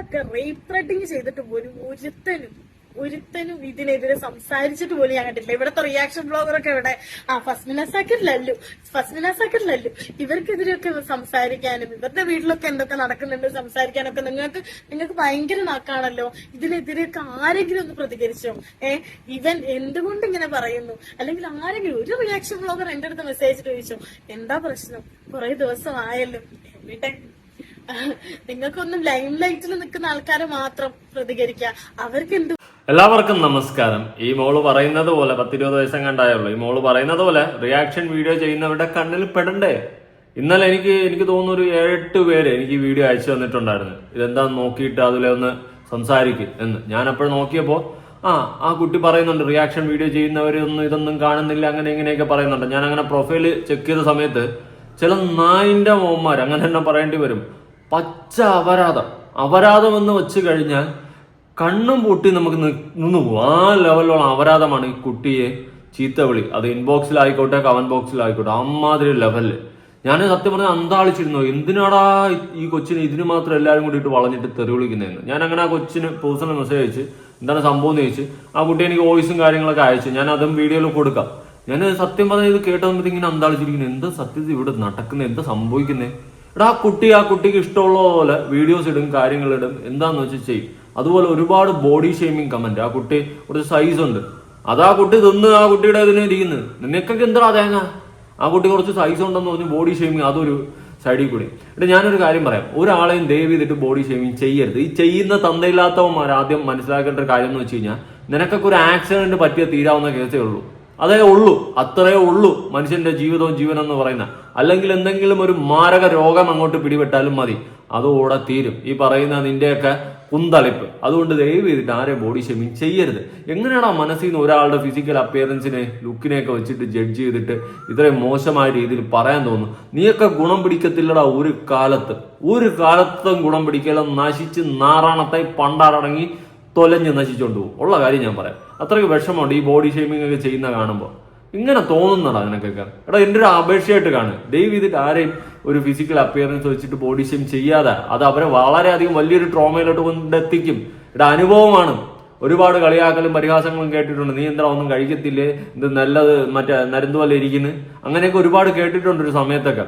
ഇവരൊക്കെ rape threading ചെയ്തിട്ട് പോലും ഒരുത്തനും ഒരുത്തനും ഇതിനെതിരെ സംസാരിച്ചിട്ട് പോലും ഞാൻ കണ്ടിട്ടില്ല. ഇവിടുത്തെ റിയാക്ഷൻ ബ്ലോഗറൊക്കെ ഇവിടെ ആ ഫസ്മിന സാക്കിറിലല്ലു ഫസ്മിന സാക്കിറിലല്ലു ഇവർക്കെതിരെയൊക്കെ സംസാരിക്കാനും ഇവരുടെ വീട്ടിലൊക്കെ എന്തൊക്കെ നടക്കുന്നുണ്ട് സംസാരിക്കാനൊക്കെ നിങ്ങൾക്ക് നിങ്ങൾക്ക് ഭയങ്കര നാക്കാണല്ലോ. ഇതിനെതിരെയൊക്കെ ആരെങ്കിലും ഒന്ന് പ്രതികരിച്ചോ? ഏ ഇവൻ എന്തുകൊണ്ട് ഇങ്ങനെ പറയുന്നു? അല്ലെങ്കിൽ ആരെങ്കിലും ഒരു റിയാക്ഷൻ ബ്ലോഗർ എന്റെ അടുത്ത് മെസ്സേജ് ചോദിച്ചോ? എന്താ പ്രശ്നം? കുറെ ദിവസമായല്ലോ. എവിടെ? നിങ്ങൾക്കൊന്നും ലൈം ലൈറ്റിൽ നിൽക്കുന്ന ആൾക്കാരെ മാത്രം പ്രതികരിക്കുക. അവർക്ക് എന്ത് എല്ലാവർക്കും നമസ്കാരം. ഈ മോൾ പറയുന്നത് പോലെ പത്തിരുപത് വയസ്സം കണ്ടായുള്ളൂ. ഈ മോൾ പറയുന്നത് പോലെ റിയാക്ഷൻ വീഡിയോ ചെയ്യുന്നവരുടെ കണ്ണിൽ പെടണ്ടേ? ഇന്നലെ എനിക്ക് എനിക്ക് തോന്നുന്നു ഒരു ഏഴെട്ട് പേര് എനിക്ക് വീഡിയോ അയച്ചു തന്നിട്ടുണ്ടായിരുന്നു. ഇതെന്താന്ന് നോക്കിയിട്ട് അതിലെ ഒന്ന് സംസാരിക്കും എന്ന്. ഞാൻ അപ്പോഴും നോക്കിയപ്പോൾ ആ ആ കുട്ടി പറയുന്നുണ്ട് റിയാക്ഷൻ വീഡിയോ ചെയ്യുന്നവരൊന്നും ഇതൊന്നും കാണുന്നില്ല അങ്ങനെ ഇങ്ങനെയൊക്കെ പറയുന്നുണ്ട്. ഞാൻ അങ്ങനെ പ്രൊഫൈൽ ചെക്ക് ചെയ്ത സമയത്ത് ചില നായിന്റെ മോന്മാർ അങ്ങനെ തന്നെ പറയേണ്ടി വരും. പച്ച അപരാധം. അപരാധം എന്ന് വെച്ച് കഴിഞ്ഞാൽ കണ്ണും പൂട്ടി നമുക്ക് നിന്ന് പോകും ആ ലെവലിലുള്ള അപരാധമാണ് ഈ കുട്ടിയെ ചീത്ത വിളി. അത് ഇൻബോക്സിലായിക്കോട്ടെ കമന്റ് ബോക്സിലായിക്കോട്ടെ അമ്മാതിരി ലെവലിൽ ഞാൻ സത്യം പറഞ്ഞാൽ അന്താളിച്ചിരുന്നു. എന്തിനാടാ ഈ കൊച്ചിന് ഇതിന് മാത്രം എല്ലാവരും കൂടിയിട്ട് വളഞ്ഞിട്ട് തെറി വിളിക്കുന്നതെന്ന്? ഞാൻ അങ്ങനെ ആ കൊച്ചിന് പേഴ്സണൽ മെസ്സേജ് അയച്ച് എന്താണ് സംഭവം എന്ന് ചോദിച്ചു ആ കുട്ടി എനിക്ക് വോയിസും കാര്യങ്ങളൊക്കെ അയച്ചു ഞാൻ അതും വീഡിയോയിൽ കൊടുക്കാം. ഞാൻ സത്യം പറഞ്ഞാൽ ഇത് കേട്ടപ്പോൾ അന്താളിച്ചിരിക്കുന്നു. എന്താ സത്യത്തിൽ ഇവിടെ നടക്കുന്നത് എന്താ സംഭവിക്കുന്നത് എടാ ആ കുട്ടി ആ കുട്ടിക്ക് ഇഷ്ടമുള്ള പോലെ വീഡിയോസ് ഇടും കാര്യങ്ങൾ ഇടും. എന്താന്ന് വെച്ചാൽ ചെയ്യും. അതുപോലെ ഒരുപാട് ബോഡി ഷെയ്മിങ് കമന്റ് ആ കുട്ടി കുറച്ച് സൈസ് ഉണ്ട്. അതാ കുട്ടി തിന്ന് ആ കുട്ടിയുടെ ഇതിന് ഇരിക്കുന്നത് നിനക്കൊക്കെ എന്താ തേങ്ങ? ആ കുട്ടി കുറച്ച് സൈസ് ഉണ്ടെന്ന് പറഞ്ഞ് ബോഡി ഷെയ്മിങ് അതൊരു സൈഡിൽ കൂടി. എന്നിട്ട് ഞാനൊരു കാര്യം പറയാം. ഒരാളെയും ദയവ് ചെയ്തിട്ട് ബോഡി ഷെയ്മിങ് ചെയ്യരുത്. ഈ ചെയ്യുന്ന തന്തയില്ലാത്തവന്മാർ ആദ്യം മനസ്സിലാക്കേണ്ട ഒരു കാര്യം എന്ന് വെച്ച് കഴിഞ്ഞാൽ നിനക്കൊക്കെ ഒരു ആക്സിഡന്റ് പറ്റിയ തീരാവുന്ന കേസേ ഉള്ളൂ. അതേ ഉള്ളൂ അത്രേ ഉള്ളൂ മനുഷ്യന്റെ ജീവിതവും ജീവനം എന്ന് പറയുന്ന. അല്ലെങ്കിൽ എന്തെങ്കിലും ഒരു മാരക രോഗം അങ്ങോട്ട് പിടിപെട്ടാലും മതി. അതോടെ തീരും. ഈ പറയുന്ന നിന്റെയൊക്കെ കുന്തളിപ്പ്. അതുകൊണ്ട് ദയവ് ചെയ്തിട്ട് ആരെ ബോഡി ഷേമിങ് ചെയ്യരുത്. എങ്ങനെയാണോ മനസ്സിൽ നിന്ന് ഒരാളുടെ ഫിസിക്കൽ അപ്പിയറൻസിനെ ലുക്കിനെയൊക്കെ വെച്ചിട്ട് ജഡ്ജ് ചെയ്തിട്ട് ഇത്രയും മോശമായ രീതിയിൽ പറയാൻ തോന്നുന്നു. നീയൊക്കെ ഗുണം പിടിക്കത്തില്ലടാ ഒരു കാലത്ത്. ഒരു കാലത്തും ഗുണം പിടിക്കല നശിച്ച് നാറാണത്തായി പണ്ടാറടങ്ങി തൊലഞ്ഞ് നശിച്ചുകൊണ്ട് പോകും. ഉള്ള കാര്യം ഞാൻ പറയാം. അത്രയ്ക്ക് വിഷമമുണ്ട്. ഈ ബോഡി ഷേമിംഗ് ഒക്കെ ചെയ്യുന്ന കാണുമ്പോൾ ഇങ്ങനെ തോന്നുന്നടാ നിനക്കൊക്കെ. എടാ എന്റെ ഒരു അപേക്ഷയായിട്ട് കാണുക ദൈവം ഇതിട്ട് ആരെയും ഒരു ഫിസിക്കൽ അപ്പിയറൻസ് വെച്ചിട്ട് ബോഡി ഷേം ചെയ്യാതെ അത് അവരെ വളരെയധികം വലിയൊരു ട്രോമയിലോട്ട് കൊണ്ടെത്തിക്കും. എടാ അനുഭവമാണ്. ഒരുപാട് കളിയാക്കലും പരിഹാസങ്ങളും കേട്ടിട്ടുണ്ട്. നീ എന്താ ഒന്നും കഴിക്കത്തില്ലേ? ഇത് നല്ലത് മറ്റേ നരന്തുപോലെ പോലെ ഇരിക്കുന്നു? അങ്ങനെയൊക്കെ ഒരുപാട് കേട്ടിട്ടുണ്ട് ഒരു സമയത്തൊക്കെ.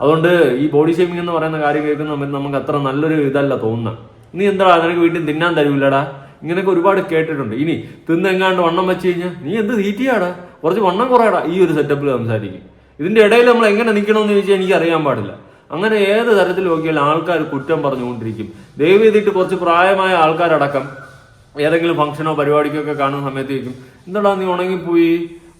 അതുകൊണ്ട് ഈ ബോഡി ഷേമിംഗ് എന്ന് പറയുന്ന കാര്യം കേൾക്കുന്ന സമയത്ത് നമുക്ക് അത്ര നല്ലൊരു ഇതല്ല തോന്നുന്നത് നീ എന്താ നിനക്ക് വീട്ടിൽ തിന്നാൻ തരൂല്ലടാ? ഇങ്ങനെയൊക്കെ ഒരുപാട് കേട്ടിട്ടുണ്ട്. ഇനി തിന്നെങ്ങാണ്ട് വണ്ണം വെച്ച് കഴിഞ്ഞാൽ നീ എന്ത് തീറ്റിയാടാ? കുറച്ച് വണ്ണം കുറയടാ ഈ ഒരു സെറ്റപ്പിൽ സംസാരിക്കും. ഇതിന്റെ ഇടയിൽ നമ്മൾ എങ്ങനെ നിൽക്കണമെന്ന് ചോദിച്ചാൽ എനിക്ക് അറിയാൻ പാടില്ല. അങ്ങനെ ഏത് തരത്തിൽ നോക്കിയാൽ ആൾക്കാർ കുറ്റം പറഞ്ഞുകൊണ്ടിരിക്കും. ദയവ് ചെയ്തിട്ട് കുറച്ച് പ്രായമായ ആൾക്കാരടക്കം ഏതെങ്കിലും ഫംഗ്ഷനോ പരിപാടിക്കോ ഒക്കെ കാണുന്ന സമയത്ത് ചോദിക്കും എന്താടാ നീ ഉണങ്ങിപ്പോയി?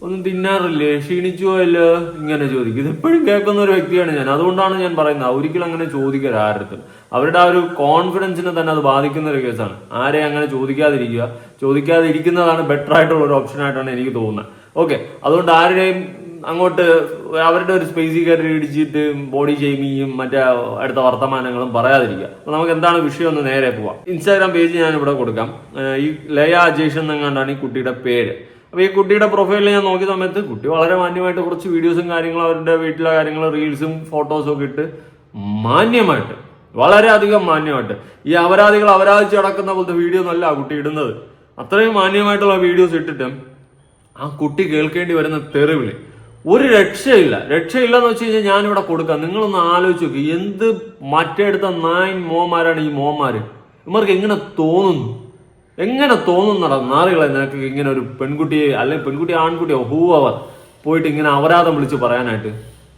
ഒന്നും തിന്നാറില്ലേ? ക്ഷീണിച്ചോ അല്ലോ ഇങ്ങനെ ചോദിക്കും. ഇത് എപ്പോഴും കേൾക്കുന്ന ഒരു വ്യക്തിയാണ് ഞാൻ. അതുകൊണ്ടാണ് ഞാൻ പറയുന്നത്. ഒരിക്കലും അങ്ങനെ ചോദിക്കരുത് ആരുടെ അവരുടെ ആ ഒരു കോൺഫിഡൻസിനെ തന്നെ അത് ബാധിക്കുന്ന ഒരു കേസാണ് ആരെ അങ്ങനെ ചോദിക്കാതിരിക്കുക. ചോദിക്കാതിരിക്കുന്നതാണ് ബെറ്റർ ആയിട്ടുള്ള ഒരു ഓപ്ഷൻ ആയിട്ടാണ് എനിക്ക് തോന്നുന്നത്. ഓക്കെ അതുകൊണ്ട് ആരുടെയും അങ്ങോട്ട് അവരുടെ ഒരു സ്പേസി കയറി ഇടിച്ചിട്ട് ബോഡി ഷെയ്മിങ്ങും മറ്റേ അടുത്ത വർത്തമാനങ്ങളും പറയാതിരിക്കുക. അപ്പൊ നമുക്ക് എന്താണ് വിഷയം ഒന്ന് നേരെ പോവാം. ഇൻസ്റ്റാഗ്രാം പേജ് ഞാൻ ഇവിടെ കൊടുക്കാം ഈ ലയ അജേഷ് എന്നെങ്ങാണ്ടാണ് ഈ കുട്ടിയുടെ പേര്. അപ്പൊ ഈ കുട്ടിയുടെ പ്രൊഫൈലിൽ ഞാൻ നോക്കിയ സമയത്ത് കുട്ടി വളരെ മാന്യമായിട്ട് കുറച്ച് വീഡിയോസും കാര്യങ്ങളും അവരുടെ വീട്ടിലെ കാര്യങ്ങൾ റീൽസും ഫോട്ടോസും ഒക്കെ ഇട്ട് മാന്യമായിട്ട് വളരെയധികം മാന്യമായിട്ട്. ഈ അപരാധികൾ അപരാധിച്ച് നടക്കുന്ന പോലത്തെ വീഡിയോ ഒന്നല്ല ആ കുട്ടി ഇടുന്നത്. അത്രയും മാന്യമായിട്ടുള്ള വീഡിയോസ് ഇട്ടിട്ടും ആ കുട്ടി കേൾക്കേണ്ടി വരുന്ന തെറിവിളി. ഒരു രക്ഷയില്ല. രക്ഷയില്ലെന്ന് വെച്ച് കഴിഞ്ഞാൽ ഞാനിവിടെ കൊടുക്കാം. നിങ്ങളൊന്ന് ആലോചിച്ച് നോക്കി. എന്ത് മറ്റെടുത്ത നായൻ മോമാരാണ് ഈ മോമാര്? ഇവർക്ക് എങ്ങനെ തോന്നുന്നു? എങ്ങനെ തോന്നുന്നടാ നാറികളെ നിനക്ക് ഇങ്ങനെ ഒരു പെൺകുട്ടിയെ അല്ലെങ്കിൽ പെൺകുട്ടി ആൺകുട്ടിയോ ഹൂ അവർ പോയിട്ട് ഇങ്ങനെ അപരാധം വിളിച്ച് പറയാനായിട്ട്?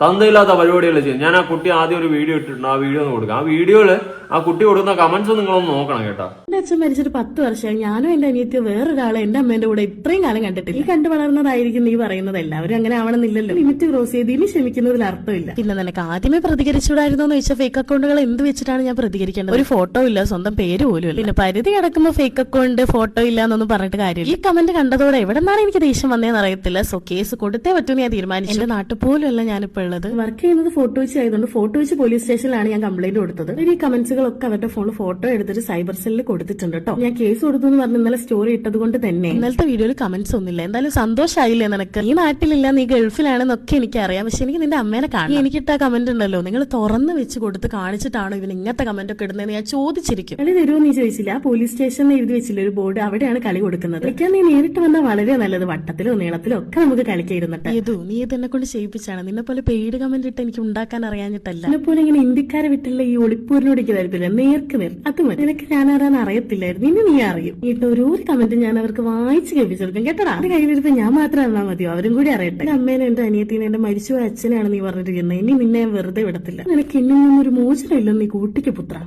തന്തയില്ലാത്ത പരിപാടികൾ ചെയ്യും ഞാൻ ആ കുട്ടി ആദ്യം ഒരു വീഡിയോ ഇട്ടിട്ടുണ്ട്. ആ വീഡിയോ ഒന്ന് കൊടുക്കാം. ആ വീഡിയോയിൽ ആ കുട്ടി കൊടുക്കുന്ന കമന്റ്സ് നിങ്ങളൊന്ന് നോക്കണം കേട്ടോ. എന്റെ അച്ഛൻ മരിച്ചിട്ട് പത്ത് വർഷമായി. ഞാനും എന്റെ അനിയത്തി വേറൊരാളെ എന്റെ അമ്മേന്റെ കൂടെ ഇത്രയും കാലം കണ്ടിട്ടില്ല. ഈ കണ്ടു വളർന്നതായിരിക്കും നീ പറയുന്നത്. എല്ലാവരും അങ്ങനെ ആവണമെന്നില്ലല്ലോ. ലിമിറ്റ് ക്രോസ് ചെയ്ത് ഇനി ക്ഷമിക്കുന്നതിൽ അർത്ഥമില്ല. പിന്നെ നിനക്ക് ആദ്യമേ പ്രതികരിച്ചുകൂടായിരുന്നോ എന്ന് വെച്ചാൽ ഫേക്ക് അക്കൗണ്ടുകൾ എന്ത് വെച്ചിട്ടാണ് ഞാൻ പ്രതികരിക്കേണ്ടത്? ഒരു ഫോട്ടോ ഇല്ല സ്വന്തം പേര് പോലും ഇല്ല. പിന്നെ പരിധി കിടക്കുമ്പോൾ ഫേക്ക് അക്കൗണ്ട് ഫോട്ടോ ഇല്ല എന്നൊന്നും പറഞ്ഞിട്ട് കാര്യമില്ല. ഈ കമന്റ് കണ്ടതോടെ എവിടെ നിന്നാണ് എനിക്ക് ദേഷ്യം വന്നേന്ന് അറിയത്തില്ല. സോ കേസ് കൊടുത്തേ പറ്റൂ ഞാൻ തീരുമാനിച്ചു. എന്റെ നാട്ടിൽ പോലും അല്ല ഞാനിപ്പോ ഉള്ളത്. വർക്ക് ചെയ്യുന്നത് ഫോട്ടോ വെച്ച് ആയതുകൊണ്ട് ഫോട്ടോ വെച്ച് പോലീസ് സ്റ്റേഷനിലാണ് ഞാൻ കംപ്ലൈന്റ് കൊടുത്തത്. ഈ കമന്റ്സ് കമന്റ്സുകളൊക്കെ അവരുടെ ഫോണിൽ ഫോട്ടോ എടുത്തിട്ട് സൈബർ സെല്ലിൽ കൊടുത്തിട്ടുണ്ട് കേട്ടോ ഞാൻ കേസ് കൊടുത്തു എന്ന് പറഞ്ഞ് ഇന്നലെ സ്റ്റോറി ഇട്ടത് കൊണ്ട് തന്നെ. ഇന്നലത്തെ വീഡിയോയിൽ കമന്റ്സ് ഒന്നുമില്ല. എന്തായാലും സന്തോഷമായില്ലേ നിനക്ക്? ഈ നാട്ടിലില്ല നീ ഗൾഫിലാണെന്നൊക്കെ എനിക്ക് അറിയാം പക്ഷെ എനിക്ക് നിന്റെ അമ്മേനെ കാണാം എനിക്കിട്ട കമന്റ് ഉണ്ടല്ലോ. നിങ്ങൾ തുറന്ന് വെച്ച് കൊടുത്ത് കാണിച്ചിട്ടാണോ ഇവൻ ഇങ്ങനത്തെ കമന്റ് ഒക്കെ ഇടുന്നതെന്ന് ഞാൻ ചോദിച്ചിരിക്കും. കളി തരുമോ നീ ചോദിച്ചില്ല. പോലീസ് സ്റ്റേഷനിൽ എഴുതി വെച്ചില്ല ഒരു ബോർഡ് അവിടെയാണ് കളി കൊടുക്കുന്നത്. കളിക്കാൻ നീ നേരിട്ട് വന്നാൽ വളരെ നല്ലത്. വട്ടത്തിലോ നീളത്തിലോ ഒക്കെ നമുക്ക് കളിക്കായിരുന്നിട്ട്. ഏതു? നീ ഇത് എന്നെ കൊണ്ട് ചെയ്യിപ്പിച്ചാണ്. നിന്നെ പോലെ പെയ്ഡ് കമന്റ് ഇട്ട് എനിക്ക് ഉണ്ടാക്കാൻ അറിയാഞ്ഞിട്ടല്ല. എന്നെ പോലെ ഇങ്ങനെ ഇന്ത്യക്കാരെ വിട്ടുള്ള ഈ ഒളിപ്പൂരിനോട് താല്പര്യമില്ല നേർക്ക് നേർ. അത് മതി. നിനക്ക് ഞാൻ ആരാന്ന് അറിയത്തില്ലായിരുന്നു. ഇനി നീ അറിയും. ഇട്ട് ഓരോ കമന്റ് ഞാൻ അവർക്ക് വായിച്ച് കേൾപ്പിച്ചെടുക്കും. കേട്ടടാ? അത് കയ്യിലിരുത്ത് ഞാൻ മാത്രം എന്നാ മതിയോ? അവരും കൂടി അറിയട്ടെ. എന്റെ അമ്മേനെ എന്റെ അനിയത്തിനെ എന്റെ മരിച്ചു അച്ഛനാണ് നീ പറഞ്ഞിരിക്കുന്നത്. ഇനി നിന്നെ ഞാൻ വെറുതെ വിടത്തില്ല. നിനക്ക് ഇന്നും നിന്നൊരു മോചനം ഇല്ലെന്ന് നീ കൂട്ടിക്ക് പുത്ര.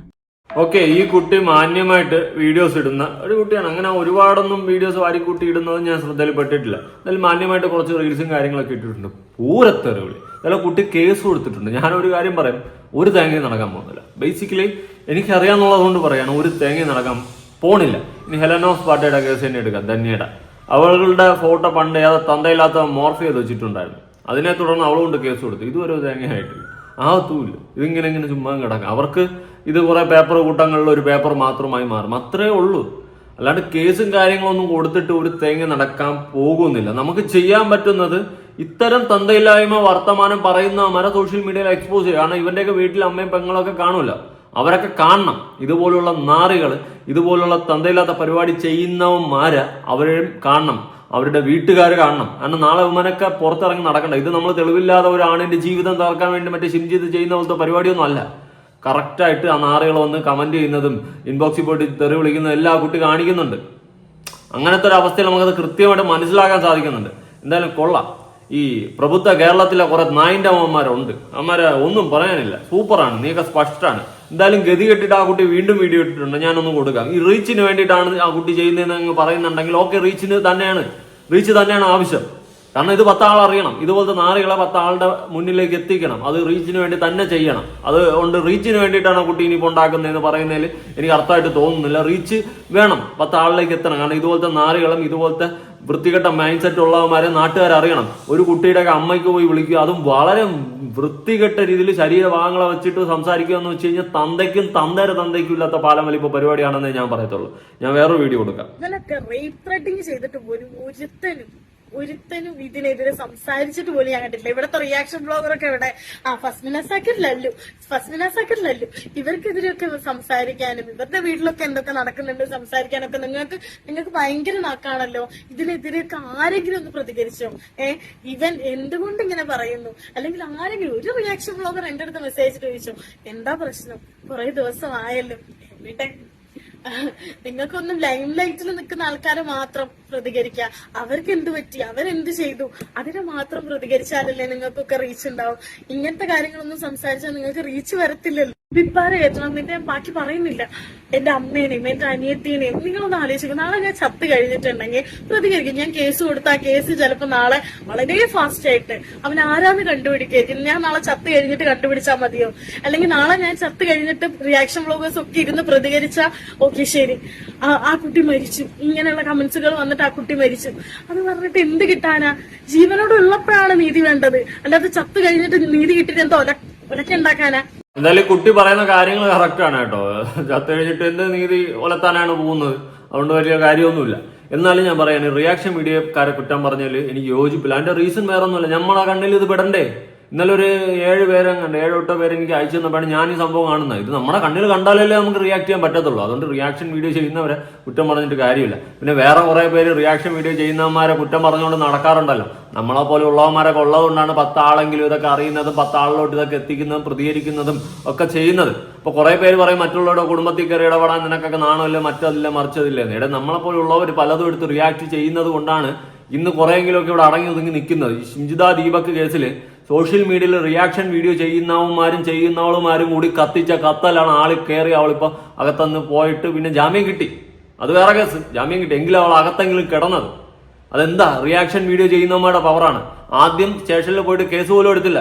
ഓക്കെ ഈ കുട്ടി മാന്യമായിട്ട് വീഡിയോസ് ഇടുന്ന ഒരു കുട്ടിയാണ്. അങ്ങനെ ഒരുപാടൊന്നും വീഡിയോസ് വാരിക്കൂട്ടി ഇടുന്നത് ഞാൻ ശ്രദ്ധയിൽപ്പെട്ടിട്ടില്ല എന്നാലും മാന്യമായിട്ട് കുറച്ച് റീൽസും കാര്യങ്ങളൊക്കെ ഇട്ടിട്ടുണ്ട്. പൂരത്തെറിവിളി. അതായത് കുട്ടി കേസ് കൊടുത്തിട്ടുണ്ട്. ഞാൻ ഒരു കാര്യം പറയാം. ഒരു തേങ്ങയും നടക്കാൻ പോകുന്നില്ല. ബേസിക്കലി എനിക്കറിയാന്നുള്ളത് കൊണ്ട് പറയാണ് ഒരു തേങ്ങ നടക്കാൻ പോണില്ല. ഇനി ഹെലൻ ഓഫ് പാട്ടയുടെ കേസ് തന്നെ എടുക്കാം ധന്യയുടെ. അവളുടെ ഫോട്ടോ പണ്ട് ഏതാ തന്തയില്ലാത്ത മോർഫ് ചെയ്ത് വെച്ചിട്ടുണ്ടായിരുന്നു. അതിനെ തുടർന്ന് അവളുകൊണ്ട് കേസ് കൊടുത്തു. ഇതുവരെ തേങ്ങയായിട്ടില്ല ആകത്തുമില്ല ഇതിങ്ങനെ ഇങ്ങനെ ചുമ്മാ കിടക്കാം. അവർക്ക് ഇത് കുറെ പേപ്പർ കൂട്ടങ്ങളിൽ ഒരു പേപ്പർ മാത്രമായി മാറും. അത്രേ ഉള്ളൂ. അല്ലാണ്ട് കേസും കാര്യങ്ങളൊന്നും കൊടുത്തിട്ട് ഒരു തേങ്ങ നടക്കാൻ പോകുന്നില്ല. നമുക്ക് ചെയ്യാൻ പറ്റുന്നത് ഇത്തരം തന്തയില്ലായ്മ വർത്തമാനം പറയുന്ന മര സോഷ്യൽ മീഡിയയിൽ എക്സ്പോസ് ചെയ്യുക. കാരണം ഇവന്റെയൊക്കെ വീട്ടിൽ അമ്മയും പെങ്ങളൊക്കെ കാണുമല്ലോ. അവരൊക്കെ കാണണം. ഇതുപോലുള്ള നാറികൾ ഇതുപോലുള്ള തന്തയില്ലാത്ത പരിപാടി ചെയ്യുന്നവന്മാര് അവരെയും കാണണം. അവരുടെ വീട്ടുകാർ കാണണം. കാരണം നാളെ ഉമ്മനൊക്കെ പുറത്തിറങ്ങി നടക്കണ്ട. ഇത് നമ്മൾ തെളിവില്ലാതെ ഒരു ആണിന്റെ ജീവിതം തകർക്കാൻ വേണ്ടി മറ്റേ ഷിംജിത് ചെയ്യുന്ന പോലത്തെ പരിപാടിയൊന്നും അല്ല. കറക്റ്റായിട്ട് ആ നാറുകൾ വന്ന് കമന്റ് ചെയ്യുന്നതും ഇൻബോക്സിൽ പോയിട്ട് തെറി വിളിക്കുന്നതും എല്ലാ കുട്ടി കാണിക്കുന്നുണ്ട്. അങ്ങനത്തെ ഒരു അവസ്ഥയിൽ നമുക്കത് കൃത്യമായിട്ട് മനസ്സിലാക്കാൻ സാധിക്കുന്നുണ്ട്. എന്തായാലും കൊള്ളാം. ഈ പ്രബുദ്ധ കേരളത്തിലെ കുറെ നായിന്റെ അമ്മമാരുണ്ട് അമ്മമാരെ ഒന്നും പറയാനില്ല. സൂപ്പറാണ് നീയൊക്കെ സ്പഷ്ടാണ്. എന്തായാലും ഗതി കെട്ടിട്ട് ആ കുട്ടി വീണ്ടും വീഡിയോ ഇട്ടിട്ടുണ്ട്. ഞാനൊന്ന് കൊടുക്കാം. ഈ റീച്ചിന് വേണ്ടിയിട്ടാണ് ആ കുട്ടി ചെയ്യുന്നതെന്ന് പറയുന്നുണ്ടെങ്കിൽ ഓക്കെ റീച്ചിന് തന്നെയാണ്. റീച്ച് തന്നെയാണ് ആവശ്യം. കാരണം ഇത് പത്താൾ അറിയണം. ഇതുപോലത്തെ നാറികളെ പത്താളുടെ മുന്നിലേക്ക് എത്തിക്കണം. അത് റീച്ചിന് വേണ്ടി തന്നെ ചെയ്യണം. അത് കൊണ്ട് റീച്ചിന് വേണ്ടിയിട്ടാണ് കുട്ടി ഇനിയിപ്പോൾ ഉണ്ടാക്കുന്നതെന്ന് പറയുന്നതിൽ എനിക്ക് അർത്ഥമായിട്ട് തോന്നുന്നില്ല. റീച്ച് വേണം. പത്താളിലേക്ക് എത്തണം. കാരണം ഇതുപോലത്തെ നാറികളും ഇതുപോലത്തെ വൃത്തികെട്ട മൈൻഡ് സെറ്റ് ഉള്ളവന്മാരെ നാട്ടുകാർ അറിയണം. ഒരു കുട്ടിയുടെ അമ്മയ്ക്ക് പോയി വിളിക്കുക അതും വളരെ വൃത്തികെട്ട രീതിയിൽ ശരീരഭാഗങ്ങളെ വെച്ചിട്ട് സംസാരിക്കുക എന്ന് വെച്ച് കഴിഞ്ഞാൽ തന്തയ്ക്കും തന്തര തന്തയ്ക്കും ഇല്ലാത്ത പാലം വലിപ്പ പരിപാടിയാണെന്നേ ഞാൻ പറയത്തുള്ളൂ. ഞാൻ വേറൊരു വീഡിയോ കൊടുക്കാം. റേപ്പ് ത്രെഡിങ് ചെയ്തിട്ട് ഒരു ഒരുത്തനും ഒരുത്തനും ഇതിനെതിരെ സംസാരിച്ചിട്ട് പോലും ഞാൻ കണ്ടിട്ടില്ല. ഇവിടുത്തെ റിയാക്ഷൻ ബ്ലോഗറൊക്കെ ഇവിടെ. ആ ഫസ്മിന സാക്കിറിലല്ലു ഫസ്മിന സാക്കിറിലല്ലു ഇവർക്കെതിരെയൊക്കെ സംസാരിക്കാനും ഇവരുടെ വീട്ടിലൊക്കെ എന്തൊക്കെ നടക്കുന്നുണ്ട് സംസാരിക്കാനൊക്കെ നിങ്ങൾക്ക് നിങ്ങൾക്ക് ഭയങ്കര നാക്കാണല്ലോ. ഇതിനെതിരെയൊക്കെ ആരെങ്കിലും ഒന്ന് പ്രതികരിച്ചോ? ഏ ഇവൻ എന്തുകൊണ്ട് ഇങ്ങനെ പറയുന്നു? അല്ലെങ്കിൽ ആരെങ്കിലും ഒരു റിയാക്ഷൻ ബ്ലോഗർ എന്റെ അടുത്ത് മെസ്സേജ് ചോദിച്ചോ? എന്താ പ്രശ്നം? കുറെ ദിവസമായല്ലോ. എവിടെ നിങ്ങൾക്കൊന്നും ലൈം ലൈറ്റിൽ നിൽക്കുന്ന ആൾക്കാരെ മാത്രം പ്രതികരിക്കുക. അവർക്ക് എന്ത് പറ്റി? അവരെന്ത് ചെയ്തു? അതിനെ മാത്രം പ്രതികരിച്ചാലല്ലേ നിങ്ങൾക്കൊക്കെ റീച്ച് ഉണ്ടാവും. ഇങ്ങനത്തെ കാര്യങ്ങളൊന്നും സംസാരിച്ചാൽ നിങ്ങൾക്ക് റീച്ച് വരത്തില്ലല്ലോ. വിപ്പാരെ കയറ്റണം നിന്റെ ബാക്കി പറയുന്നില്ല. എന്റെ അമ്മേനെയും എന്റെ അനിയത്തിനെയും നിങ്ങളൊന്ന് ആലോചിക്കും നാളെ ഞാൻ ചത്ത് കഴിഞ്ഞിട്ടുണ്ടെങ്കിൽ പ്രതികരിക്കും. ഞാൻ കേസ് കൊടുത്ത കേസ് ചിലപ്പോ നാളെ വളരെ ഫാസ്റ്റ് ആയിട്ട് അവൻ ആരാന്ന് കണ്ടുപിടിക്കും ഞാൻ നാളെ ചത്ത് കഴിഞ്ഞിട്ട് കണ്ടുപിടിച്ചാൽ മതിയോ? അല്ലെങ്കിൽ നാളെ ഞാൻ ചത്ത് കഴിഞ്ഞിട്ട് റിയാക്ഷൻ വ്ലോഗേഴ്സ് ഒക്കെ ഇരുന്ന് പ്രതികരിച്ച? ഓക്കെ ശരി. ആ കുട്ടി മരിച്ചു. ഇങ്ങനെയുള്ള കമന്റ്സുകൾ വന്നിട്ട് ആ കുട്ടി മരിച്ചു. അത് പറഞ്ഞിട്ട് എന്ത് കിട്ടാനാ? ജീവനോട് ഉള്ളപ്പോഴാണ് നീതി വേണ്ടത്. അല്ലാതെ ചത്ത് കഴിഞ്ഞിട്ട് നീതി കിട്ടിയിട്ട് എന്തോ ഒല ഉണ്ടാക്കാനാ എന്തായാലും കുട്ടി പറയുന്ന കാര്യങ്ങൾ കറക്റ്റ് ആണ് കേട്ടോ. ചത്ത് കഴിഞ്ഞിട്ട് എന്ത് നീതി ഒലത്താനാണ് പോകുന്നത്? അതുകൊണ്ട് വലിയ കാര്യമൊന്നുമില്ല. എന്നാലും ഞാൻ പറയാൻ റിയാക്ഷൻ വീഡിയോക്കാരെ കുറ്റം പറഞ്ഞാൽ എനിക്ക് യോജിപ്പില്ല. അതിന്റെ റീസൺ വേറെ ഒന്നുമില്ല നമ്മളെ കണ്ണിൽ ഇത് പെടണ്ടേ? ഇന്നലെ ഒരു ഏഴ് പേരെ കണ്ട്. ഏഴ് എട്ടോ പേര് എനിക്ക് അയച്ചു തന്നപ്പോഴാണ് ഞാൻ ഈ സംഭവം കാണുന്നത്. ഇത് നമ്മുടെ കണ്ണിൽ കണ്ടാലല്ലേ നമുക്ക് റിയാക്ട് ചെയ്യാൻ പറ്റത്തുള്ളൂ. അതുകൊണ്ട് റിയാക്ഷൻ വീഡിയോ ചെയ്യുന്നവരെ കുറ്റം പറഞ്ഞിട്ട് കാര്യമില്ല. പിന്നെ വേറെ കുറേ പേര് റിയാക്ഷൻ വീഡിയോ ചെയ്യുന്നവന്മാരെ കുറ്റം പറഞ്ഞുകൊണ്ട് നടക്കാറുണ്ടല്ലോ. നമ്മളെ പോലെ ഉള്ളവന്മാരൊക്കെ ഉള്ളതുകൊണ്ടാണ് പത്താളെങ്കിലും ഇതൊക്കെ അറിയുന്നതും പത്താളിലോട്ട് ഇതൊക്കെ എത്തിക്കുന്നതും പ്രതികരിക്കുന്നതും ഒക്കെ ചെയ്യുന്നത്. ഇപ്പൊ കുറേ പേര് പറയും മറ്റുള്ളവരുടെ കുടുംബത്തിൽ കയറി ഇടപെടാൻ നിനക്കൊക്കെ നാണമില്ല? മറ്റതില്ല? മറിച്ചതില്ല ഇവിടെ നമ്മളെ പോലെ ഉള്ളവർ പലതും എടുത്ത് റിയാക്ട് ചെയ്യുന്നത് കൊണ്ടാണ് ഇന്ന് കുറേയെങ്കിലുമൊക്കെ ഇവിടെ അടങ്ങി ഒതുങ്ങി നിൽക്കുന്നത്. ഷിംജിത ദീപക് കേസിൽ സോഷ്യൽ മീഡിയയിൽ റിയാക്ഷൻ വീഡിയോ ചെയ്യുന്നവന്മാരും ചെയ്യുന്നവളുമാരും കൂടി കത്തിച്ച കത്തലാണ് ആൾ കയറി അവളിപ്പോൾ അകത്തുനിന്ന് പോയിട്ട് പിന്നെ ജാമ്യം കിട്ടി. അത് വേറെ കേസ്. ജാമ്യം കിട്ടി. എങ്കിലും അവൾ അകത്തെങ്കിലും കിടന്നത്. അതെന്താ? റിയാക്ഷൻ വീഡിയോ ചെയ്യുന്നവന്മാരുടെ പവറാണ് ആദ്യം സ്റ്റേഷനിൽ പോയിട്ട് കേസ് പോലും എടുത്തില്ല.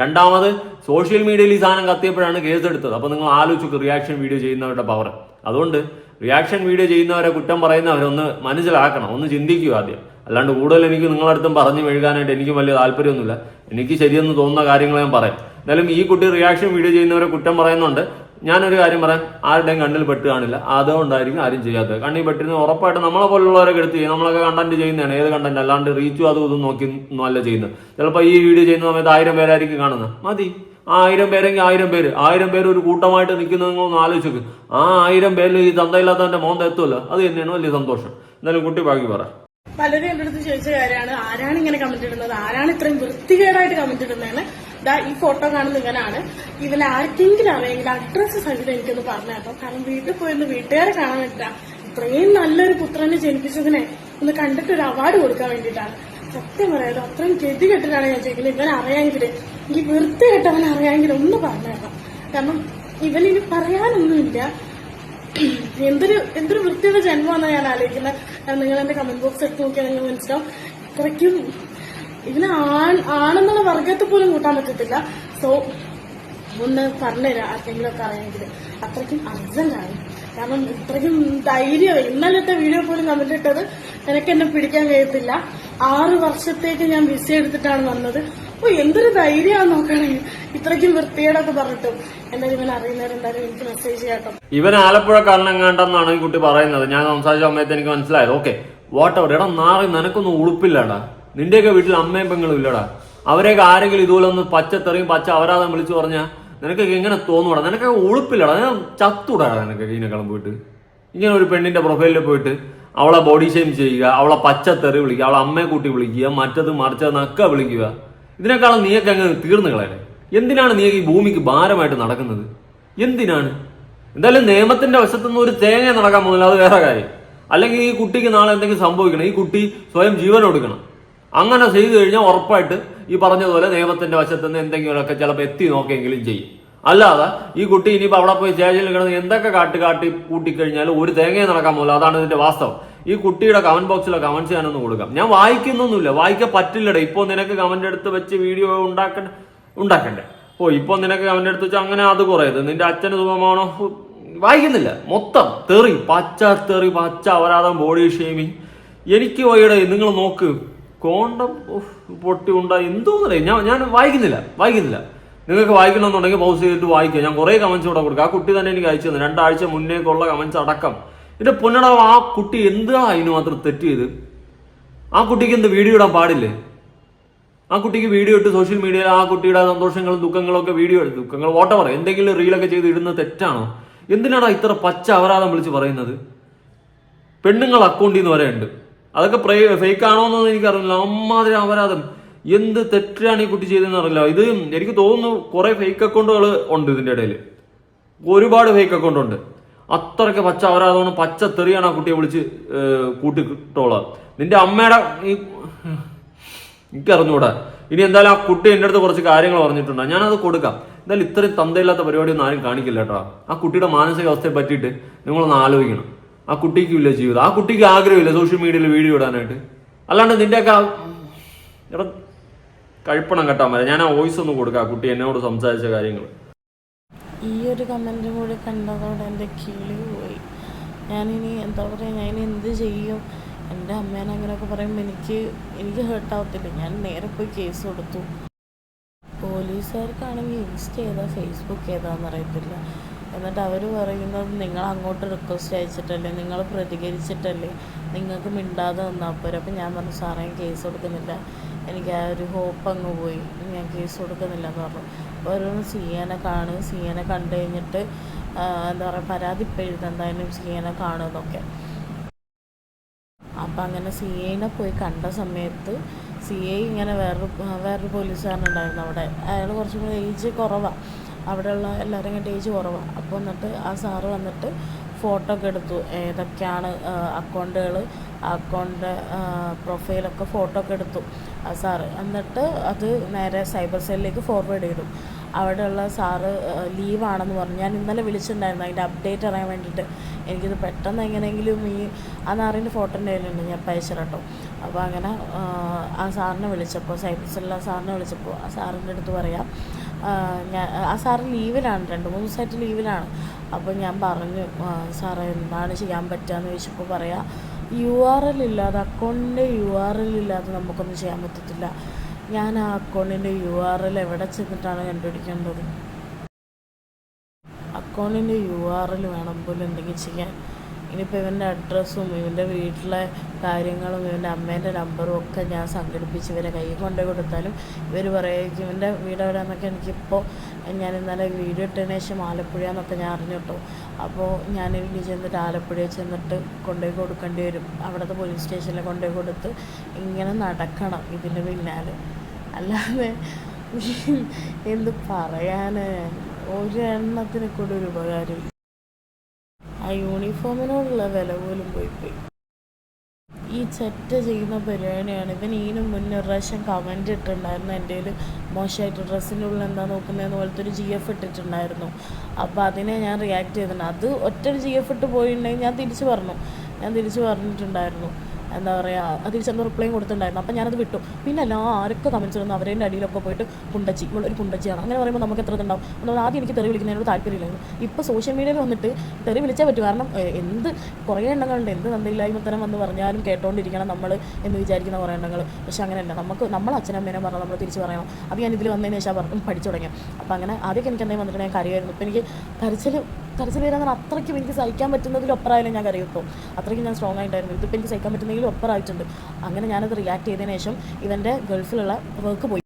രണ്ടാമത് സോഷ്യൽ മീഡിയയിൽ ഈ സാധനം കത്തിയപ്പോഴാണ് കേസ് എടുത്തത്. അപ്പൊ നിങ്ങൾ ആലോചിച്ചു റിയാക്ഷൻ വീഡിയോ ചെയ്യുന്നവരുടെ പവർ അതുകൊണ്ട് റിയാക്ഷൻ വീഡിയോ ചെയ്യുന്നവരെ കുറ്റം പറയുന്നവരൊന്ന് മനസ്സിലാക്കണം. ഒന്ന് ചിന്തിക്കുക ആദ്യം. അല്ലാണ്ട് കൂടുതൽ എനിക്ക് നിങ്ങളടുത്തും പറഞ്ഞു മെഴുകാനായിട്ട് എനിക്ക് വലിയ താല്പര്യമൊന്നുമില്ല. എനിക്ക് ശരിയെന്ന് തോന്നുന്ന കാര്യങ്ങൾ ഞാൻ പറയാം. എന്തായാലും ഈ കുട്ടി റിയാക്ഷൻ വീഡിയോ ചെയ്യുന്നവരെ കുറ്റം പറയുന്നുണ്ട്. ഞാനൊരു കാര്യം പറയാം. ആരുടെയും കണ്ണിൽ പെട്ട് കാണില്ല. അതുകൊണ്ടായിരിക്കും ആരും ചെയ്യാത്തത്. കണ്ണിൽ പെട്ടിരുന്ന ഉറപ്പായിട്ട് നമ്മളെ പോലുള്ളവരൊക്കെ എടുത്ത് ചെയ്യും. നമ്മളൊക്കെ കണ്ടന്റ് ചെയ്യുന്നതാണ്. ഏത് കണ്ടന്റ് അല്ലാണ്ട് റീച്ചും അതും ഇതും നോക്കി നല്ല ചെയ്യുന്നത്. ചിലപ്പോൾ ഈ വീഡിയോ ചെയ്യുന്ന സമയത്ത് ആയിരം പേരായിരിക്കും കാണുന്നത്. മതി. ആയിരം പേരെങ്കിൽ ആയിരം പേര്. ആയിരം പേര് ഒരു കൂട്ടമായിട്ട് നിൽക്കുന്നത് ഒന്ന് ആലോചിച്ചു ആ ആയിരം പേരിൽ ഈ തന്തയില്ലാത്തവന്റെ മോന്ത എത്തുമല്ലോ? അത് തന്നെയാണ് വലിയ സന്തോഷം. എന്തായാലും കുട്ടി ബാക്കി പറ. പലരും എന്റെ അടുത്ത് ചോദിച്ച കാര്യമാണ് ആരാണ് ഇങ്ങനെ കമന്റ് ഇടുന്നത് ആരാണ് ഇത്രയും വൃത്തികേടായിട്ട് കമന്റ് ഇടുന്നതെന്ന്. ദാ ഈ ഫോട്ടോ കാണുന്ന ഇവനാണ് ഇവൻ ആർക്കെങ്കിലും അറിയെങ്കിൽ അഡ്രസ്സ് സഹിതം എനിക്കൊന്ന് പറഞ്ഞു തരണം. കാരണം വീട്ടിൽ പോയൊന്ന് വീട്ടുകാരെ കാണാൻ പറ്റില്ല ഇത്രയും നല്ലൊരു പുത്രനെ ജനിപ്പിച്ചതിനെ ഒന്ന് കണ്ടിട്ട് ഒരു അവാർഡ് കൊടുക്കാൻ വേണ്ടിയിട്ടാണ്. സത്യം പറയാലോ അത്രയും ഗതി കെട്ടിട്ടാണ് ഞാൻ ചോദിക്കുന്നത്. ഇവൻ അറിയാമെങ്കിൽ ഈ വൃത്തി കെട്ടവൻ അറിയാമെങ്കിൽ ഒന്ന് പറഞ്ഞു തരണം. കാരണം ഇവനിനി പറയാനൊന്നുമില്ല. എന്തൊരു എന്തൊരു വൃത്തിയുടെ ജന്മമാണ് ഞാൻ ആലോചിക്കുന്നത്. നിങ്ങൾ എന്റെ കമന്റ് ബോക്സ് എടുത്ത് നോക്കിയാൽ നിങ്ങൾ മനസ്സിലാവും. ഇത്രയ്ക്കും ഇതിന് ആൺ ആണെന്നുള്ള വർഗത്തെ പോലും കൂട്ടാൻ പറ്റത്തില്ല. സോ ഒന്ന് പറഞ്ഞുതരാം ആർക്കെങ്കിലും ഒക്കെ അറിയാമെങ്കിൽ അത്രയ്ക്കും അർജന്റാണ്. കാരണം ഇത്രയ്ക്കും ധൈര്യം ഇന്നലത്തെ വീഡിയോ പോലും കമന്റ് നിനക്ക് എന്നെ പിടിക്കാൻ കഴിയത്തില്ല. ആറ് വർഷത്തേക്ക് ഞാൻ വിസ എടുത്തിട്ടാണ് വന്നത്. ഓ എന്തൊരു ധൈര്യമാണ് നോക്കണേ? ഇത്രയ്ക്കും വൃത്തികേടൊക്കെ പറഞ്ഞിട്ടും എന്തായാലും ഇവൻ അറിയുന്നവരെന്തായാലും എനിക്ക് മെസ്സേജ് ചെയ്യാട്ടോ. ഇവൻ ആലപ്പുഴക്കാരൻ എങ്ങാണ്ടെന്നാണ് ഈ കുട്ടി പറയുന്നത്. ഞാൻ സംസാരിച്ച സമയത്ത് എനിക്ക് മനസ്സിലായത്. ഓക്കെ വാട്ടവർ എടാ നാളെ നിനക്കൊന്നും ഉളുപ്പില്ലടാ. നിന്റെയൊക്കെ വീട്ടിൽ അമ്മയും പെങ്ങളും ഇല്ലടാ. അവരെയൊക്കെ ആരെങ്കിലും ഇതുപോലെ ഒന്ന് പച്ചത്തെറിയും പച്ച അവരാതെ വിളിച്ചു പറഞ്ഞാൽ നിനക്കൊക്കെ എങ്ങനെ തോന്നൂടാ. നിനക്കൊക്കെ ഉളുപ്പില്ലടാ. ഞാൻ ചത്തൂടാ നിനക്കൊക്കെ ഇതിനെക്കാളും പോയിട്ട് ഇങ്ങനെ ഒരു പെണ്ണിന്റെ പ്രൊഫൈലിൽ പോയിട്ട് അവളെ ബോഡി ഷെയിം ചെയ്യുക അവളെ പച്ചത്തെറി വിളിക്കുക അവളെ അമ്മയെ കൂട്ടി വിളിക്കുക മറ്റത് മറിച്ചത് നക്ക വിളിക്കുക. ഇതിനേക്കാളും നീയൊക്കെ അങ്ങ് തീർന്നു കളയണേ എന്തിനാണ് നീ ഈ ഭൂമിക്ക് ഭാരമായിട്ട് നടക്കുന്നത്? എന്തിനാണ്? എന്തായാലും നിയമത്തിന്റെ വശത്തുനിന്ന് ഒരു തേങ്ങ നടക്കാൻ പോകുന്നില്ല അത് വേറെ കാര്യം. അല്ലെങ്കിൽ ഈ കുട്ടിക്ക് നാളെ എന്തെങ്കിലും സംഭവിക്കണം ഈ കുട്ടി സ്വയം ജീവൻ കൊടുക്കണം അങ്ങനെ ചെയ്തു കഴിഞ്ഞാൽ ഉറപ്പായിട്ട് ഈ പറഞ്ഞതുപോലെ നിയമത്തിന്റെ വശത്തുനിന്ന് എന്തെങ്കിലുമൊക്കെ ചിലപ്പോൾ എത്തി നോക്കിയെങ്കിലും ചെയ്യും. അല്ലാതെ ഈ കുട്ടി ഇനിയിപ്പോൾ അവിടെ പോയി ചേച്ചിൽ കിടന്ന് എന്തൊക്കെ കാട്ടി കാട്ടി കൂട്ടിക്കഴിഞ്ഞാലും ഒരു തേങ്ങയെ നടക്കാൻ പോകില്ല അതാണ് ഇതിന്റെ വാസ്തവം. ഈ കുട്ടിയുടെ കമന്റ് ബോക്സിലോ കമന്റ് ഞാനൊന്ന് കൊടുക്കാം. ഞാൻ വായിക്കുന്നൊന്നുമില്ല. വായിക്കാൻ പറ്റില്ലടേ. ഇപ്പോൾ നിനക്ക് കമന്റ് എടുത്ത് വെച്ച് വീഡിയോ ഉണ്ടാക്കണ്ട ഉണ്ടാക്കണ്ടേ? ഓ ഇപ്പോൾ നിനക്ക് കമന്റ് എടുത്ത് വെച്ചാൽ അങ്ങനെ അത് കുറയത് നിന്റെ അച്ഛന് സുഖമാണോ? വായിക്കുന്നില്ല. മൊത്തം തെറി പച്ച തെറി പച്ച അപരാധം ബോഡി ഷേമിങ് എനിക്ക് വയ്യടെ നിങ്ങൾ നോക്ക്. കോണ്ടം പൊട്ടി ഉണ്ടായി എന്തോന്നറിയാം? ഞാൻ ഞാൻ വായിക്കുന്നില്ല. വായിക്കുന്നില്ല. നിങ്ങൾക്ക് വായിക്കണമെന്നുണ്ടെങ്കിൽ പൗസ് ചെയ്തിട്ട് വായിക്കുക. ഞാൻ കുറേ കമന്റ്സ് ഇവിടെ കൊടുക്കുക ആ കുട്ടി തന്നെ എനിക്ക് അയച്ചു തന്നെ. രണ്ടാഴ്ച മുന്നേക്കുള്ള കമന്റ്സ് അടക്കം. എന്റെ പൊന്നടാ ആ കുട്ടി എന്താ അതിന് മാത്രം തെറ്റ് ചെയ്ത്? ആ കുട്ടിക്ക് എന്ത് വീഡിയോ ഇടാൻ പാടില്ലേ? ആ കുട്ടിക്ക് വീഡിയോ ഇട്ട് സോഷ്യൽ മീഡിയയിൽ ആ കുട്ടിയുടെ സന്തോഷങ്ങളും ദുഃഖങ്ങളും ഒക്കെ വീഡിയോ എടുത്ത് ദുഃഖങ്ങൾ വോട്ടവർ എന്തെങ്കിലും റീലൊക്കെ ചെയ്ത് ഇടുന്നത് തെറ്റാണോ? എന്തിനാടാ ഇത്ര പച്ച അപരാധം വിളിച്ച് പറയുന്നത്? പെണ്ണുങ്ങൾ അക്കൗണ്ടിൽ നിന്ന് വരെ ഉണ്ട്. അതൊക്കെ ഫേക്ക് ആണോ എന്നൊന്നും എനിക്കറിയില്ല. അമ്മാതിരി അപരാധം. എന്ത് തെറ്റാണ് ഈ കുട്ടി ചെയ്തതെന്ന് അറിയില്ല. ഇത് എനിക്ക് തോന്നുന്നു കുറെ ഫേക്ക് അക്കൗണ്ടുകൾ ഉണ്ട് ഇതിന്റെ ഇടയിൽ ഒരുപാട് ഫേക്ക് അക്കൗണ്ട് ഉണ്ട്. അത്രയ്ക്ക് പച്ച അവരാതുകൊണ്ട് പച്ച തെറിയാണ് ആ കുട്ടിയെ വിളിച്ച് കൂട്ടിട്ടോളാം നിന്റെ അമ്മയുടെ ഈ എനിക്കറിഞ്ഞൂടാ. ഇനി എന്തായാലും ആ കുട്ടി എന്റെ അടുത്ത് കുറച്ച് കാര്യങ്ങൾ പറഞ്ഞിട്ടുണ്ട്. ഞാനത് കൊടുക്കാം. എന്തായാലും ഇത്രയും തന്തയില്ലാത്ത പരിപാടിയൊന്നും ആരും കാണിക്കില്ല കേട്ടോ. ആ കുട്ടിയുടെ മാനസികാവസ്ഥയെ പറ്റിയിട്ട് നിങ്ങളൊന്ന് ആലോചിക്കണം. ആ കുട്ടിക്കും ഇല്ല ജീവിതം. ആ കുട്ടിക്ക് ആഗ്രഹമില്ല സോഷ്യൽ മീഡിയയിൽ വീഡിയോ ഇടാനായിട്ട്. അല്ലാണ്ട് നിന്റെയൊക്കെ എടാ കഴിപ്പണം കേട്ടാ മതി ഞാൻ ആ വോയിസ് ഒന്ന് കൊടുക്കാം ആ കുട്ടി എന്നോട് സംസാരിച്ച കാര്യങ്ങൾ ഈ ഒരു കമന്റും കൂടി കണ്ടതോടെ എന്റെ കിളി പോയി. ഞാനിനി എന്താ പറയുക ഞാൻ എന്ത് ചെയ്യും? എന്റെ അമ്മേനെ അങ്ങനെയൊക്കെ പറയുമ്പോൾ എനിക്ക് എനിക്ക് ഹേർട്ടാവത്തില്ല ഞാൻ നേരെ പോയി കേസ് കൊടുത്തു. പോലീസുകാർക്കാണെങ്കിൽ ഇൻസ്റ്റ ഏതാ ഫേസ്ബുക്ക് ഏതാന്ന് അറിയത്തില്ല. എന്നിട്ട് അവർ പറയുന്നത് നിങ്ങൾ അങ്ങോട്ട് റിക്വസ്റ്റ് അയച്ചിട്ടല്ലേ നിങ്ങൾ പ്രതികരിച്ചിട്ടല്ലേ നിങ്ങൾക്ക് മിണ്ടാതെ നിന്നാൽ പോരെ. അപ്പം ഞാൻ പറഞ്ഞു സാറേ കേസ് കൊടുക്കുന്നില്ല. എനിക്ക് ആ ഒരു ഹോപ്പ് അങ്ങ് പോയി. ഞാൻ കേസ് കൊടുക്കുന്നില്ല എന്ന് പറഞ്ഞു. അപ്പോൾ സീനെ കാണും. സീനെ കണ്ടു കഴിഞ്ഞിട്ട് എന്താ പറയുക പരാതി ഇപ്പം എഴുതെന്തായാലും എന്തായാലും സി എനെ കാണുമെന്നൊക്കെ അപ്പം അങ്ങനെ സി എനെ പോയി കണ്ട സമയത്ത് സി ഐ ഇങ്ങനെ വേറൊരു വേറൊരു പോലീസുകാരനുണ്ടായിരുന്നു അവിടെ. അയാൾ കുറച്ചും കൂടി ഏജ് കുറവാണ് അവിടെയുള്ള എല്ലാവരും കണ്ട് ഏജ് കുറവാണ് അപ്പോൾ എന്നിട്ട് ആ സാറ് വന്നിട്ട് ഫോട്ടോ ഒക്കെ എടുത്തു. ഏതൊക്കെയാണ് അക്കൗണ്ടുകൾ അക്കൗണ്ട് പ്രൊഫൈലൊക്കെ ഫോട്ടോ ഒക്കെ എടുത്തു. ആ സാറ് എന്നിട്ട് അത് നേരെ സൈബർ സെല്ലിലേക്ക് ഫോർവേഡ് ചെയ്തു. അവിടെയുള്ള സാറ് ലീവാണെന്ന് പറഞ്ഞു. ഞാൻ ഇന്നലെ വിളിച്ചിട്ടുണ്ടായിരുന്നു. അതിന്റെ അപ്ഡേറ്റ് അറിയാൻ വേണ്ടിയിട്ട്. എനിക്കിത് പെട്ടെന്ന് എങ്ങനെയെങ്കിലും ഈ ആ നാറിന്റെ ഫോട്ടോ എന്റെ കയ്യിലുണ്ട്. ഞാൻ പൈസ കേട്ടോ അപ്പോൾ അങ്ങനെ ആ, സാറിനെ വിളിച്ചപ്പോൾ സൈബർ സെല്ലിൽ ആ സാറിനെ വിളിച്ചപ്പോൾ ആ സാറിന്റെ അടുത്ത് പറയാം. ഞാൻ ആ സാറ് ലീവിലാണ് രണ്ട് മൂന്ന് ദിവസമായിട്ട് ലീവിലാണ് അപ്പോൾ ഞാൻ പറഞ്ഞു സാറേ എന്താണ് ചെയ്യാൻ പറ്റുക എന്ന് ചോദിച്ചപ്പോൾ പറയാം യു ആർ എൽ ഇല്ലാതെ അക്കൗണ്ടിന്റെ യു ആർ എൽ ഇല്ലാതെ നമുക്കൊന്നും ചെയ്യാൻ പറ്റത്തില്ല. ഞാൻ ആ അക്കൗണ്ടിന്റെ യു ആർ എൽ എവിടെ ചെന്നിട്ടാണ് കണ്ടുപിടിക്കേണ്ടത് അക്കൗണ്ടിന്റെ യു ആർ എൽ വേണം പോലും എന്തെങ്കിലും ചെയ്യാൻ. ഇനിയിപ്പോൾ ഇവന്റെ അഡ്രസ്സും ഇവന്റെ വീട്ടിലെ കാര്യങ്ങളും ഇവന്റെ അമ്മേന്റെ നമ്പറും ഒക്കെ ഞാൻ സംഘടിപ്പിച്ച് ഇവരെ കൈ കൊണ്ടു കൊടുത്താലും ഇവർ പറയും ഇവന്റെ വീട് എവിടെയാണെന്നൊക്കെ എനിക്കിപ്പോൾ ഞാൻ ഇന്നലെ വീഡിയോ ഇട്ടതിന് ശേഷം ആലപ്പുഴ എന്നൊക്കെ ഞാൻ അറിഞ്ഞു കേട്ടോ അപ്പോൾ ഞാൻ ഇനി ചെന്നിട്ട് ആലപ്പുഴയിൽ ചെന്നിട്ട് കൊണ്ടുപോയി കൊടുക്കേണ്ടി വരും. അവിടുത്തെ പോലീസ് സ്റ്റേഷനിൽ കൊണ്ടുപോയി കൊടുത്ത് ഇങ്ങനെ നടക്കണം ഇതിന്റെ പിന്നാലെ. അല്ലാതെ എന്ത് പറയാൻ ഒരു എണ്ണത്തിന് കൂടെ ഒരു ഉപകാരം ആ യൂണിഫോമിനോടുള്ള വില പോലും പോയി പോയി. ഈ ചെറ്റ ചെയ്യുന്ന പരിപാടിയാണ്. ഇവൻ ഈനും മുന്നേ ഒരു പ്രാവശ്യം കമന്റ് ഇട്ടിട്ടുണ്ടായിരുന്നു. എന്റെ കയ്യിൽ മോശമായിട്ട് ഡ്രസ്സിന്റെ ഉള്ളിൽ എന്താ നോക്കുന്നതെന്ന് പോലത്തെ ഒരു ജി എഫ് ഇട്ടിട്ടുണ്ടായിരുന്നു. അപ്പോൾ അതിനെ ഞാൻ റിയാക്ട് ചെയ്തിട്ടുണ്ട്. അത് ഒറ്റ ഒരു ജി എഫ് ഇട്ട് പോയിട്ടുണ്ടെങ്കിൽ ഞാൻ തിരിച്ച് പറഞ്ഞു. ഞാൻ തിരിച്ച് പറഞ്ഞിട്ടുണ്ടായിരുന്നു. എന്താ പറയുക അതിൽ ചെന്ന് റിപ്ലൈയും കൊടുത്തിട്ടുണ്ടായിരുന്നു. അപ്പം ഞാനത് വിട്ടു. പിന്നെ എല്ലാ ആരൊക്കെ കമൻസ് ഇടുന്നു? അവരുടെ അടിയിലൊക്കെ പോയിട്ട് കുണ്ടച്ചി ഒരു കുണ്ടച്ചിയാണ് അങ്ങനെ പറയുമ്പോൾ നമുക്ക് എത്ര ഇതുണ്ടാവും? അതുകൊണ്ട് ആദ്യം എനിക്ക് തെറി വിളിക്കുന്നതിനോട് താല്പര്യമില്ലായിരുന്നു. ഇപ്പോൾ സോഷ്യൽ മീഡിയയിൽ വന്നിട്ട് തെറി വിളിച്ചേ പറ്റൂ. കാരണം എന്ത് കുറേ എണ്ണങ്ങളുണ്ട്. എന്ത് നന്ദിയില്ലായ്മത്തരം വന്ന് പറഞ്ഞാലും കേട്ടോണ്ടിരിക്കണം നമ്മൾ എന്ന് വിചാരിക്കുന്ന കുറേ എണ്ണങ്ങൾ പക്ഷേ അങ്ങനെയല്ല. നമുക്ക് നമ്മൾ അച്ഛനമ്മേനെ പറഞ്ഞാൽ നമ്മൾ തിരിച്ച് പറയണം. അത് ഞാൻ ഇതിൽ വന്നതിന് ശേഷം പഠിച്ചു തുടങ്ങി അപ്പോൾ അങ്ങനെ ആദ്യമൊക്കെ എനിക്ക് എന്തെങ്കിലും വന്നിട്ടുണ്ടെങ്കിൽ കരയായിരുന്നു ഇപ്പോൾ എനിക്ക് കരച്ചിൽ വരാൻ പറഞ്ഞാൽ അത്രയ്ക്കും എനിക്ക് സഹിക്കാൻ പറ്റുന്നതിൽ ഒപ്പറായാലും ഞാൻ കരയും ഇപ്പോൾ അത്രയ്ക്കും ഞാൻ സ്ട്രോങ് ആയിട്ടായിരുന്നു. ഇതിപ്പോൾ എനിക്ക് സഹിക്കാൻ പറ്റുന്നെങ്കിലും ഒപ്പറായിട്ടുണ്ട്. അങ്ങനെ ഞാനത് റിയാക്ട് ചെയ്തതിന് ശേഷം ഇവന്റെ ഗൾഫിലുള്ള വർക്ക് പോയി.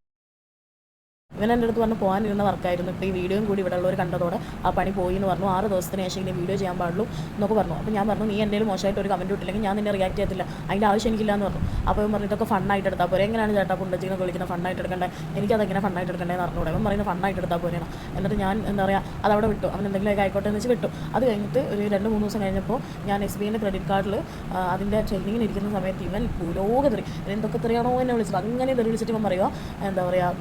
ഇവൻ എന്റെ അടുത്ത് പറഞ്ഞ് പോകാനിരുന്ന വർക്കായിരുന്നു. ഇപ്പോൾ ഈ വീഡിയോയും കൂടി ഇവിടെ ഉള്ളവർ കണ്ടതോടെ ആ പണി പോയി എന്ന് പറഞ്ഞു. ആറ് ദിവസത്തിന് ശേഷം ഇനി വീഡിയോ ചെയ്യാൻ പാടുള്ളൂ എന്നൊക്കെ പറഞ്ഞു. അപ്പോൾ ഞാൻ പറഞ്ഞു നീ എന്തെങ്കിലും മോശമായിട്ട് ഒരു കമന്റ് ഇട്ടില്ലെങ്കിൽ ഞാൻ നിന്നെ റിയാക്ട് ചെയ്യത്തില്ല. അതിന്റെ ആവശ്യം എനിക്കില്ല എന്ന് പറഞ്ഞു. അപ്പോൾ ഇവൻ പറഞ്ഞു ഇതൊക്കെ ഫണ്ണായിട്ട് എടുത്താൽ പോരെ. എങ്ങനെയാണ് ചേട്ടാ പുണ്ടച്ചിനെ വിളിക്കുന്ന ഫണ്ണായിട്ട് എടുക്കണ്ടേ? എനിക്കതെങ്ങനെ ഫണ്ണായിട്ട് എടുക്കണ്ടേന്ന് പറഞ്ഞൂടെ അവൻ പറയുന്നത് ഫണ്ണായിട്ട് എടുത്താൽ പോരെയാണ് എന്നിട്ട് ഞാൻ എന്താ പറയുക അതവിടെ വിട്ടു. അവൻ എന്തെങ്കിലുമൊക്കെ ആയിക്കോട്ടെ എന്ന് വെച്ച് വിട്ടു. അത് കഴിഞ്ഞിട്ട് ഒരു രണ്ട് മൂന്ന് ദിവസം കഴിഞ്ഞപ്പോൾ ഞാൻ എസ് ബി ഐന്റെ ക്രെഡിറ്റ് കാർഡിൽ അതിന്റെ ട്രെയിനിങ്ങിന് ഇരിക്കുന്ന സമയത്ത് ഇവൻ പുരോഗതി എന്തൊക്കെ തെറിയാണോ എന്നെ വിളിച്ചത്. അങ്ങനെ തെറി വിളിച്ചിട്ട് ഇവൻ പറയുക എന്താ പറയുക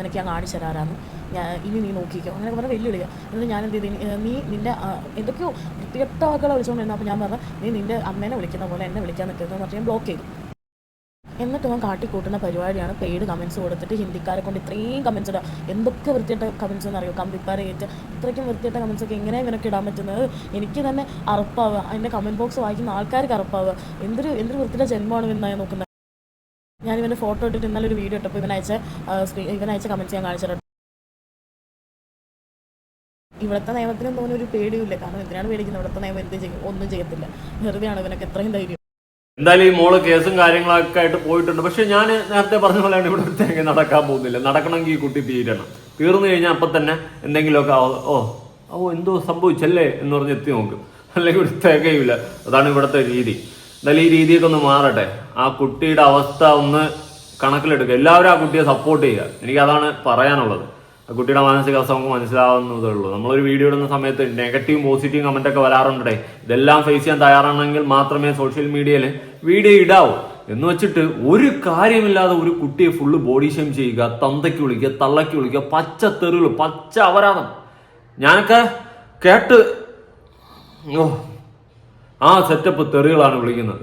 നിനക്ക് ഞാൻ കാണിച്ചു തരാറാന്ന് ഞാൻ ഇനി നീ നോക്കിക്കോ. അങ്ങനെ പറഞ്ഞാൽ വെല്ലുവിളിക്കുക എന്നിട്ട് ഞാൻ എന്ത് ചെയ്തു? നീ നിന്റെ എന്തൊക്കെയോ വൃത്തികെട്ട വാക്കുകളെ വിളിച്ചുകൊണ്ടിരുന്നു അപ്പോൾ ഞാൻ പറഞ്ഞു നീ നിന്റെ അമ്മേനെ വിളിക്കുന്ന പോലെ എന്നെ വിളിക്കാൻ നിൽക്കുന്നത് പറഞ്ഞ് ഞാൻ ബ്ലോക്ക് ചെയ്തു. എന്നിട്ട് അവൻ കാട്ടിക്കൂട്ടുന്ന പരിപാടിയാണ് പെയ്ഡ് കമൻസ് കൊടുത്തിട്ട് ഹിന്ദിക്കാരെ കൊണ്ട് ഇത്രയും കമൻസ് ഇടുക എന്തൊക്കെ വൃത്തിയിട്ട കമൻസ് എന്നറിയോ? കമ്പിപ്പാരെ ഏറ്റ് ഇത്രയ്ക്കും വൃത്തിയിട്ട കമൻസ് ഒക്കെ എങ്ങനെ ഇവനൊക്കെ ഇടാൻ പറ്റുന്നത്? എനിക്ക് തന്നെ അറപ്പാവുക. അതിന്റെ കമന്റ് ബോക്സ് വായിക്കുന്ന ആൾക്കാർക്ക് അറപ്പാവുക. എന്തൊരു എന്തൊരു വൃത്തിയുടെ ജന്മമാണ് ഇവനായി നോക്കുന്നത്? ഞാൻ ഇവന്റെ ഫോട്ടോ ഇട്ടിട്ട് ഇന്നലെ ഒരു വീഡിയോ ഇട്ടപ്പോൾ ഇവനയച്ച ഇവനയച്ച കമൻസ് ഞാൻ കാണിച്ചിട്ടുണ്ട് ഇവിടുത്തെ നിയമത്തിനും തോന്നുന്ന ഒരു പേടിയില്ല കാരണം എന്തിനാണ് പേടിക്കുന്നത്? ഇവിടുത്തെ നിയമം എന്ത് ചെയ്യും ഒന്നും ചെയ്യത്തില്ല. വെറുതെയാണ് ഇവനൊക്കെ എത്രയും ധൈര്യം. എന്തായാലും ഈ മോൾ കേസും കാര്യങ്ങളൊക്കെ ആയിട്ട് പോയിട്ടുണ്ട്. പക്ഷെ ഞാൻ നേരത്തെ പറഞ്ഞ പോലെയാണ് ഇവിടെ ഒരു തേങ്ങ നടക്കാൻ പോകുന്നില്ല. നടക്കണമെങ്കിൽ ഈ കുട്ടി തീരണം. തീർന്നു കഴിഞ്ഞാൽ അപ്പം തന്നെ എന്തെങ്കിലുമൊക്കെ. ഓ ഓ എന്തോ സംഭവിച്ചല്ലേ എന്ന് പറഞ്ഞ് എത്തി നോക്കും. അല്ലെങ്കിൽ ഒരു തേക്കയുമില്ല അതാണ് ഇവിടുത്തെ രീതി. എന്തായാലും ഈ രീതിയൊക്കെ ഒന്ന് മാറട്ടെ. ആ കുട്ടിയുടെ അവസ്ഥ ഒന്ന് കണക്കിലെടുക്കുക. എല്ലാവരും ആ കുട്ടിയെ സപ്പോർട്ട് ചെയ്യുക. എനിക്ക് അതാണ് പറയാനുള്ളത്. ആ കുട്ടിയുടെ മാനസിക അവസ്ഥ നമുക്ക് മനസ്സിലാവുന്നതേ ഉള്ളൂ. നമ്മളൊരു വീഡിയോ ഇടുന്ന സമയത്ത് നെഗറ്റീവ് പോസിറ്റീവ് കമന്റ് ഒക്കെ വരാറുണ്ടേ. ഇതെല്ലാം ഫേസ് ചെയ്യാൻ തയ്യാറാണെങ്കിൽ മാത്രമേ സോഷ്യൽ മീഡിയയിൽ വീഡിയോ ഇടാവൂ. എന്ന് വെച്ചിട്ട് ഒരു കാര്യമില്ലാതെ ഒരു കുട്ടിയെ ഫുള്ള് ബോഡി ഷെയിം ചെയ്യുക തന്തയ്ക്ക് വിളിക്കുക തള്ളയ്ക്ക് വിളിക്കുക പച്ച തെറികൾ പച്ച അപരാധം. ഞാനൊക്കെ കേട്ട് ഓ. ആ സെറ്റപ്പ് തെറികളാണ് വിളിക്കുന്നത്.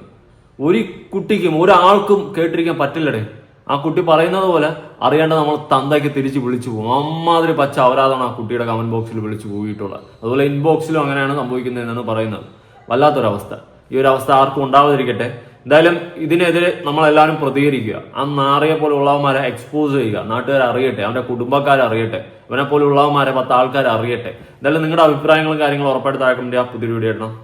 ഒരു കുട്ടിക്കും ഒരാൾക്കും കേട്ടിരിക്കാൻ പറ്റില്ലടേ. ആ കുട്ടി പറയുന്നത് പോലെ അറിയാണ്ട് നമ്മൾ തന്തയ്ക്ക് തിരിച്ച് വിളിച്ചു പോകും. അമ്മാതിരി പച്ച അവരാതാണ് ആ കുട്ടിയുടെ കമന്റ് ബോക്സിൽ വിളിച്ചു പോയിട്ടുള്ളത്. അതുപോലെ ഇൻബോക്സിലും അങ്ങനെയാണ് സംഭവിക്കുന്നതെന്നാണ് പറയുന്നത്. വല്ലാത്തൊരവസ്ഥ. ഈ ഒരു അവസ്ഥ ആർക്കും ഉണ്ടാവാതിരിക്കട്ടെ. എന്തായാലും ഇതിനെതിരെ നമ്മളെല്ലാവരും പ്രതികരിക്കുക. ആ നാറിയെ പോലെ ഉള്ളവന്മാരെ എക്സ്പോസ് ചെയ്യുക. നാട്ടുകാർ അറിയട്ടെ. അവന്റെ കുടുംബക്കാർ അറിയട്ടെ. അവനെ പോലെ ഉള്ളവന്മാരെ പത്ത് ആൾക്കാർ അറിയട്ടെ. എന്തായാലും നിങ്ങളുടെ അഭിപ്രായങ്ങളും കാര്യങ്ങളും ഉറപ്പായിട്ട് താഴെ കമന്റ് ചെയ്യുക. പുതിയൊരു വീഡിയോ ഇടണം